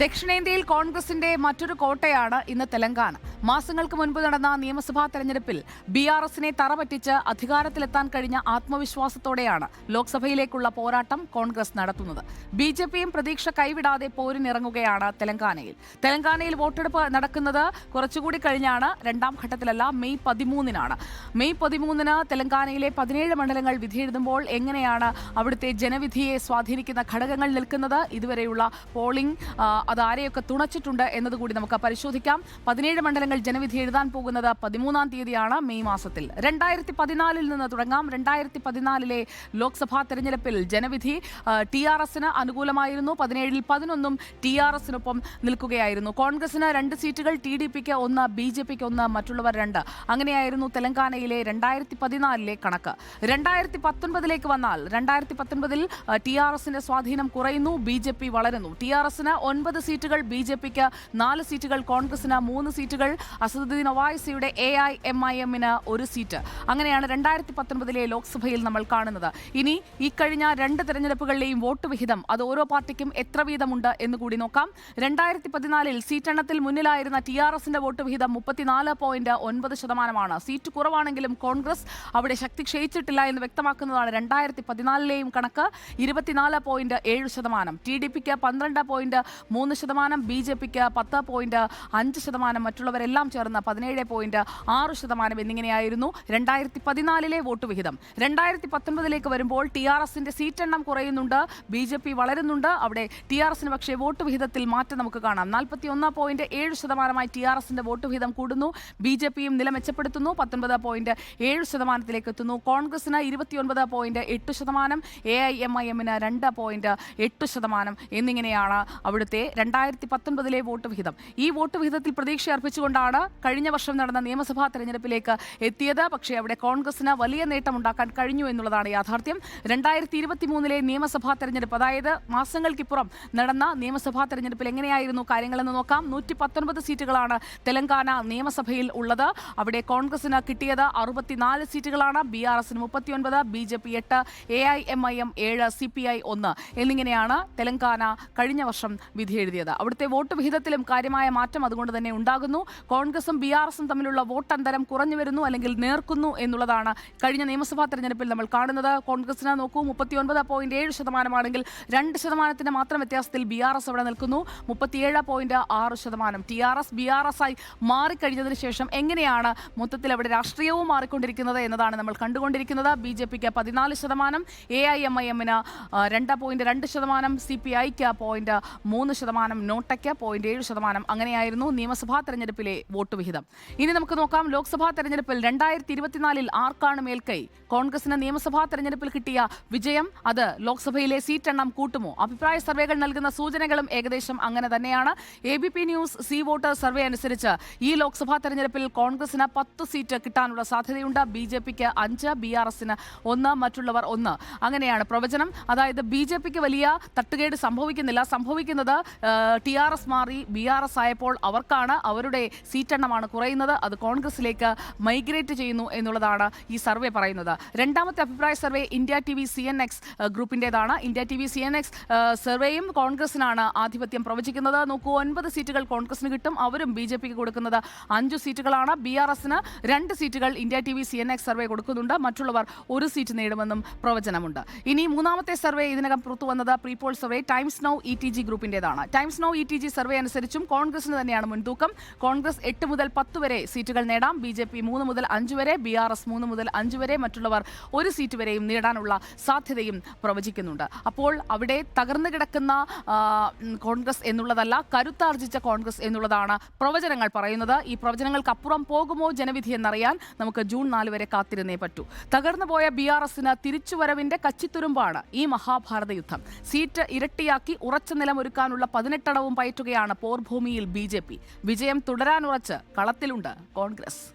ദക്ഷിണേന്ത്യയിൽ കോൺഗ്രസിന്റെ മറ്റൊരു കോട്ടയാണ് ഇന്ന് തെലങ്കാന. മാസങ്ങൾക്ക് മുൻപ് നടന്ന നിയമസഭാ തെരഞ്ഞെടുപ്പിൽ ബി ആർ എസിനെ തറപറ്റിച്ച് അധികാരത്തിലെത്താൻ കഴിഞ്ഞ ആത്മവിശ്വാസത്തോടെയാണ് ലോക്സഭയിലേക്കുള്ള പോരാട്ടം കോൺഗ്രസ് നടത്തുന്നത്. ബി ജെ പിയും പ്രതീക്ഷ കൈവിടാതെ പോരിനിറങ്ങുകയാണ് തെലങ്കാനയിൽ. തെലങ്കാനയിൽ വോട്ടെടുപ്പ് നടക്കുന്നത് കുറച്ചുകൂടി കഴിഞ്ഞാണ്. രണ്ടാം ഘട്ടത്തിലല്ല മെയ് പതിമൂന്നിനാണ്. മെയ് പതിമൂന്നിന് തെലങ്കാനയിലെ പതിനേഴ് മണ്ഡലങ്ങൾ വിധിയെഴുതുമ്പോൾ എങ്ങനെയാണ് അവിടുത്തെ ജനവിധിയെ സ്വാധീനിക്കുന്ന ഘടകങ്ങൾ നിൽക്കുന്നത്? ഇതുവരെയുള്ള പോളിംഗ് അത് ആരെയൊക്കെ തുണച്ചിട്ടുണ്ട് എന്നതുകൂടി നമുക്ക് പരിശോധിക്കാം. പതിനേഴ് മണ്ഡലങ്ങൾ ജനവിധി എഴുതാൻ പോകുന്നത് പതിമൂന്നാം തീയതിയാണ് മെയ് മാസത്തിൽ. രണ്ടായിരത്തി പതിനാലിൽ നിന്ന് തുടങ്ങാം. രണ്ടായിരത്തി പതിനാലിലെ ലോക്സഭാ തെരഞ്ഞെടുപ്പിൽ ജനവിധി ടി ആർ എസിന് അനുകൂലമായിരുന്നു. പതിനേഴിൽ പതിനൊന്നും ടി ആർ എസിനൊപ്പം നിൽക്കുകയായിരുന്നു. കോൺഗ്രസിന് രണ്ട് സീറ്റുകൾ ടി ഡി പിക്ക് ഒന്ന് ബി ജെ പിക്ക് ഒന്ന് മറ്റുള്ളവർ രണ്ട്. അങ്ങനെയായിരുന്നു തെലങ്കാനയിലെ രണ്ടായിരത്തി പതിനാലിലെ കണക്ക്. രണ്ടായിരത്തി പത്തൊൻപതിലേക്ക് വന്നാൽ രണ്ടായിരത്തി പത്തൊൻപതിൽ ടി ആർ എസിന്റെ സ്വാധീനം കുറയുന്നു ബി ജെ പി വളരുന്നു. ടി ആർ എസിന് ഒൻപത് സീറ്റുകൾ ബി ജെ പിക്ക് നാല് സീറ്റുകൾ കോൺഗ്രസിന് മൂന്ന് സീറ്റുകൾ അസദുദ്ദീൻ ഒവായ്സിയുടെ എ ഐ എം ഐ എമ്മിന് ഒരു സീറ്റ്. അങ്ങനെയാണ് രണ്ടായിരത്തി പത്തൊൻപതിലെ ലോക്സഭയിൽ നമ്മൾ കാണുന്നത്. ഇനി ഈ കഴിഞ്ഞ രണ്ട് തെരഞ്ഞെടുപ്പുകളിലെയും വോട്ട് വിഹിതം അത് ഓരോ പാർട്ടിക്കും എത്ര വീതമുണ്ട് എന്ന് കൂടി നോക്കാം. രണ്ടായിരത്തി പതിനാലിൽ സീറ്റെണ്ണത്തിൽ മുന്നിലായിരുന്ന ടി ആർ എസിന്റെ വോട്ട് വിഹിതം മുപ്പത്തിനാല് പോയിന്റ് ഒൻപത് ശതമാനമാണ്. സീറ്റ് കുറവാണെങ്കിലും കോൺഗ്രസ് അവിടെ ശക്തി ക്ഷയിച്ചിട്ടില്ല എന്ന് വ്യക്തമാക്കുന്നതാണ് രണ്ടായിരത്തി പതിനാലിലെയും കണക്ക് ഇരുപത്തിനാല് പോയിന്റ് ഏഴ് ശതമാനം. ടി ഡി പിക്ക് പന്ത്രണ്ട് പോയിന്റ് മൂന്ന് ശതമാനം ബി ജെ പിക്ക് പത്ത് പോയിന്റ് അഞ്ച് ശതമാനം മറ്റുള്ളവരെല്ലാം ചേർന്ന് പതിനേഴ് പോയിന്റ് ആറ് ശതമാനം എന്നിങ്ങനെയായിരുന്നു രണ്ടായിരത്തി പതിനാലിലെ വോട്ട് വിഹിതം. രണ്ടായിരത്തി പത്തൊൻപതിലേക്ക് വരുമ്പോൾ ടി ആർ എസിന്റെ സീറ്റെണ്ണം കുറയുന്നുണ്ട്. ബി ജെ പി വളരുന്നുണ്ട്. അവിടെ ടി ആർ എസിന് പക്ഷേ വോട്ട് വിഹിതത്തിൽ മാറ്റം നമുക്ക് കാണാം. നാൽപ്പത്തി ഒന്ന് പോയിന്റ് ഏഴ് ശതമാനമായി ടി ആർ എസിന്റെ വോട്ട് വിഹിതം കൂടുന്നു. ബി ജെ പിയും നില മെച്ചപ്പെടുത്തുന്നു. പത്തൊൻപത് പോയിന്റ് ഏഴ് ശതമാനത്തിലേക്ക് എത്തുന്നു. കോൺഗ്രസിന് ഇരുപത്തിയൊൻപത് പോയിന്റ് എട്ട് ശതമാനം എ ഐ എം ഐ എമ്മിന് രണ്ട് പോയിന്റ് എട്ട് ശതമാനം എന്നിങ്ങനെയാണ് അവിടുത്തെ രണ്ടായിരത്തി പത്തൊൻപതിലെ വോട്ട് വിഹിതം. ഈ വോട്ട് വിഹിതത്തിൽ പ്രതീക്ഷ അർപ്പിച്ചുകൊണ്ടാണ് കഴിഞ്ഞ വർഷം നടന്ന നിയമസഭാ തെരഞ്ഞെടുപ്പിലേക്ക് എത്തിയത്. പക്ഷേ അവിടെ കോൺഗ്രസിന് വലിയ നേട്ടമുണ്ടാക്കാൻ കഴിഞ്ഞു എന്നുള്ളതാണ് യാഥാർത്ഥ്യം. രണ്ടായിരത്തി ഇരുപത്തി മൂന്നിലെ നിയമസഭാ തെരഞ്ഞെടുപ്പ് അതായത് മാസങ്ങൾക്കിപ്പുറം നടന്ന നിയമസഭാ തെരഞ്ഞെടുപ്പിൽ എങ്ങനെയായിരുന്നു കാര്യങ്ങളെന്ന് നോക്കാം. നൂറ്റി പത്തൊൻപത് സീറ്റുകളാണ് തെലങ്കാന നിയമസഭയിൽ ഉള്ളത്. അവിടെ കോൺഗ്രസിന് കിട്ടിയത് അറുപത്തിനാല് സീറ്റുകളാണ്. ബി ആർ എസിന് മുപ്പത്തിയൊൻപത് ബി ജെ പി എട്ട് A I M I M ഏഴ് സി പി ഐ ഒന്ന്. എന്നിങ്ങനെയാണ് തെലങ്കാന കഴിഞ്ഞ വർഷം വിധി എഴുതിയത്. അവിടുത്തെ വോട്ട് വിഹിതത്തിലും കാര്യമായ മാറ്റം അതുകൊണ്ട് തന്നെ ഉണ്ടാകുന്നു. കോൺഗ്രസും ബി ആർ എസും തമ്മിലുള്ള വോട്ടന്തരം കുറഞ്ഞു വരുന്നു അല്ലെങ്കിൽ നേർക്കുന്നു എന്നുള്ളതാണ് കഴിഞ്ഞ നിയമസഭാ തെരഞ്ഞെടുപ്പിൽ നമ്മൾ കാണുന്നത്. കോൺഗ്രസിന് നോക്കൂ മുപ്പത്തിയൊൻപത് പോയിന്റ് ഏഴ് ശതമാനമാണെങ്കിൽ രണ്ട് ശതമാനത്തിന്റെ മാത്രം വ്യത്യാസത്തിൽ ബി ആർ എസ് അവിടെ നിൽക്കുന്നു. മുപ്പത്തിയേഴ് പോയിന്റ് ആറ് ശതമാനം. T R S B R S ആയി മാറിക്കഴിഞ്ഞതിന് ശേഷം എങ്ങനെയാണ് മൊത്തത്തിൽ അവിടെ രാഷ്ട്രീയവും മാറിക്കൊണ്ടിരിക്കുന്നത് എന്നതാണ് നമ്മൾ കണ്ടുകൊണ്ടിരിക്കുന്നത്. ബി ജെ പിക്ക് പതിനാല് ശതമാനം എ ഐ എം ഐ എമ്മിന് രണ്ട് പോയിന്റ് രണ്ട് ശതമാനം സി പി ഐക്ക് പോയിന്റ് മൂന്ന് ശതമാനം നോട്ടയ്ക്ക് പോയിന്റ് ഏഴ് ശതമാനം. അങ്ങനെയായിരുന്നു നിയമസഭാ തെരഞ്ഞെടുപ്പിലെ വോട്ട് വിഹിതം. ഇനി നമുക്ക് നോക്കാം ലോക്സഭാ തെരഞ്ഞെടുപ്പിൽ രണ്ടായിരത്തി ഇരുപത്തിനാലിൽ ആർക്കാണ് മേൽക്കൈ? കോൺഗ്രസിന് നിയമസഭാ തെരഞ്ഞെടുപ്പിൽ കിട്ടിയ വിജയം അത് ലോക്സഭയിലെ സീറ്റ് എണ്ണം കൂട്ടുമോ? അഭിപ്രായ സർവേകൾ നൽകുന്ന സൂചനകളും ഏകദേശം അങ്ങനെ തന്നെയാണ്. A B P news C voter survey അനുസരിച്ച് ഈ ലോക്സഭാ തെരഞ്ഞെടുപ്പിൽ കോൺഗ്രസിന് പത്ത് സീറ്റ് കിട്ടാനുള്ള സാധ്യതയുണ്ട്. ബി ജെ പിക്ക് അഞ്ച് ബി ആർ എസിന് ഒന്ന് മറ്റുള്ളവർ ഒന്ന്. അങ്ങനെയാണ് പ്രവചനം. അതായത് ബി ജെ പിക്ക് വലിയ തട്ടുകേട് സംഭവിക്കുന്നില്ല. സംഭവിക്കുന്നത് ടി ആർ എസ് മാറി ബി ആർ എസ് ആയപ്പോൾ അവർക്കാണ് അവരുടെ സീറ്റെണ്ണമാണ് കുറയുന്നത്. അത് കോൺഗ്രസിലേക്ക് മൈഗ്രേറ്റ് ചെയ്യുന്നു എന്നുള്ളതാണ് ഈ സർവേ പറയുന്നത്. രണ്ടാമത്തെ അഭിപ്രായ survey India T V C N X ഗ്രൂപ്പിന്റേതാണ്. India T V C N X സർവേയും കോൺഗ്രസിനാണ് ആധിപത്യം പ്രവചിക്കുന്നത്. നോക്കൂ ഒൻപത് സീറ്റുകൾ കോൺഗ്രസിന് കിട്ടും. അവരും ബി ജെ പിക്ക് കൊടുക്കുന്നത് അഞ്ചു സീറ്റുകളാണ്. ബി ആർ എസിന് രണ്ട് സീറ്റുകൾ India T V C N X survey കൊടുക്കുന്നുണ്ട്. മറ്റുള്ളവർ ഒരു സീറ്റ് നേടുമെന്നും പ്രവചനമുണ്ട്. ഇനി മൂന്നാമത്തെ സർവേ ഇതിനകം പുറത്തു വന്നത് prepoll survey Times Now E T G ഗ്രൂപ്പിന്റെതാണ്. Times Now E T G survey അനുസരിച്ചും കോൺഗ്രസിന് തന്നെയാണ് മുൻതൂക്കം. കോൺഗ്രസ് എട്ട് മുതൽ പത്ത് വരെ സീറ്റുകൾ നേടാം. ബി ജെ പി മൂന്ന് മുതൽ അഞ്ച് വരെ ബി ആർ എസ് മൂന്ന് മുതൽ അഞ്ച് വരെ മറ്റുള്ളവർ ഒരു സീറ്റ് വരെയും നേടാനുള്ള സാധ്യതയും പ്രവചിക്കുന്നുണ്ട്. അപ്പോൾ അവിടെ തകർന്നു കിടക്കുന്ന കോൺഗ്രസ് എന്നുള്ളതല്ല കരുത്താർജിച്ച കോൺഗ്രസ് എന്നുള്ളതാണ് പ്രവചനങ്ങൾ പറയുന്നത്. ഈ പ്രവചനങ്ങൾക്കപ്പുറം പോകുമോ ജനവിധി എന്നറിയാൻ നമുക്ക് ജൂൺ നാല് വരെ കാത്തിരുന്നേ പറ്റൂ. തകർന്നു പോയ ബി ആർ എസിന് തിരിച്ചുവരവിന്റെ കച്ചിത്തുരുമ്പാണ് ഈ മഹാഭാരത യുദ്ധം. സീറ്റ് ഇരട്ടിയാക്കി ഉറച്ച നിലമൊരുക്കാനുള്ള പതിനെട്ടടവും പയറ്റുകയാണ് പോർഭൂമിയിൽ ബി ജെ പി. വിജയം തുടരാനുറച്ച് കളത്തിലുണ്ട് കോൺഗ്രസ്.